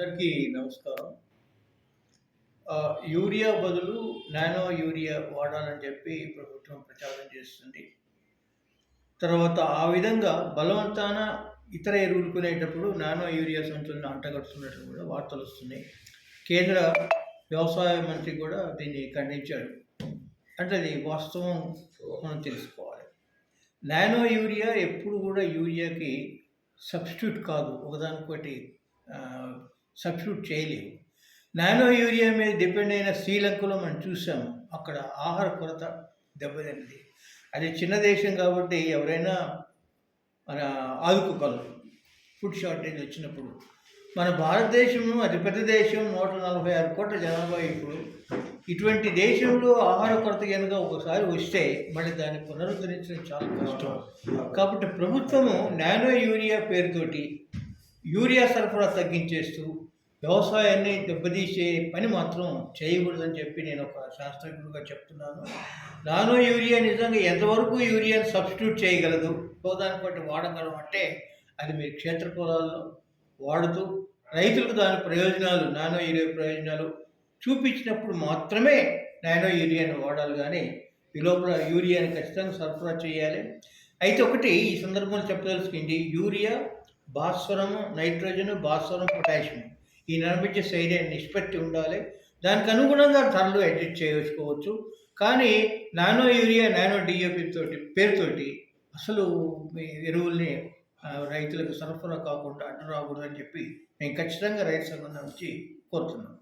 అందరికీ నమస్కారం. యూరియా బదులు నానో యూరియా వాడాలని చెప్పి ప్రభుత్వం ప్రచారం చేస్తుంది. తర్వాత ఆ విధంగా బలవంతాన ఇతర ఎరువులు కొనేటప్పుడు నానో యూరియా సంచులను అంటగడుతున్నట్టు కూడా వార్తలు వస్తున్నాయి. కేంద్ర వ్యవసాయ మంత్రి కూడా దీన్ని ఖండించాడు అంటే అది వాస్తవం మనం తెలుసుకోవాలి. నానో యూరియా ఎప్పుడు కూడా యూరియాకి సబ్స్టిట్యూట్ కాదు. ఒకదానికొకటి సబ్స్టిట్యూట్ చేయలేవు. నానో యూరియా మీద డిపెండ్ అయిన శ్రీలంకలో మనం చూసాము అక్కడ ఆహార కొరత దెబ్బతింది. అది చిన్న దేశం కాబట్టి ఎవరైనా మన ఆదుకోగలరు. ఫుడ్ షార్టేజ్ వచ్చినప్పుడు. మన భారతదేశము అతిపెద్ద దేశం నూట నలభై ఆరు కోట్ల జనాభా ఇప్పుడు. ఇటువంటి దేశంలో ఆహార కొరత కనుక ఒకసారి వస్తే మళ్ళీ దాన్ని పునరుద్ధరించడం చాలా కష్టం. కాబట్టి ప్రభుత్వము నానో యూరియా పేరుతోటి యూరియా సరఫరా తగ్గించేస్తూ వ్యవసాయాన్ని దెబ్బతీసే పని మాత్రం చేయకూడదని చెప్పి నేను ఒక శాస్త్రజ్ఞుడిగా చెప్తున్నాను. నానో యూరియా నిజంగా ఎంతవరకు యూరియాని సబ్స్టిట్యూట్ చేయగలదు? దాన్ని బట్టి వాడగలం అంటే అది మీరు క్షేత్ర పొలాల్లో వాడుతూ రైతులకు దాని ప్రయోజనాలు నానో యూరియా ప్రయోజనాలు చూపించినప్పుడు మాత్రమే నానో యూరియాని వాడాలి. కానీ ఈ లోపల యూరియాని ఖచ్చితంగా సరఫరా చేయాలి. అయితే ఒకటి ఈ సందర్భంలో చెప్పదలుచుకుంది యూరియా భాస్వరము నైట్రోజన్ భాస్వరం పొటాషియం ఈ నడిపించే శైలి నిష్పత్తి ఉండాలి. దానికి అనుగుణంగా ధరలు అడ్జస్ట్ చేసుకోవచ్చు. కానీ నానో యూరియా నానో డిఏపి తోటి పేరుతోటి అసలు మీ ఎరువుల్ని రైతులకు సరఫరా కాకుండా అడ్డు రాకూడదని చెప్పి నేను ఖచ్చితంగా రైతు సంఘం నుంచి కోరుతున్నాను.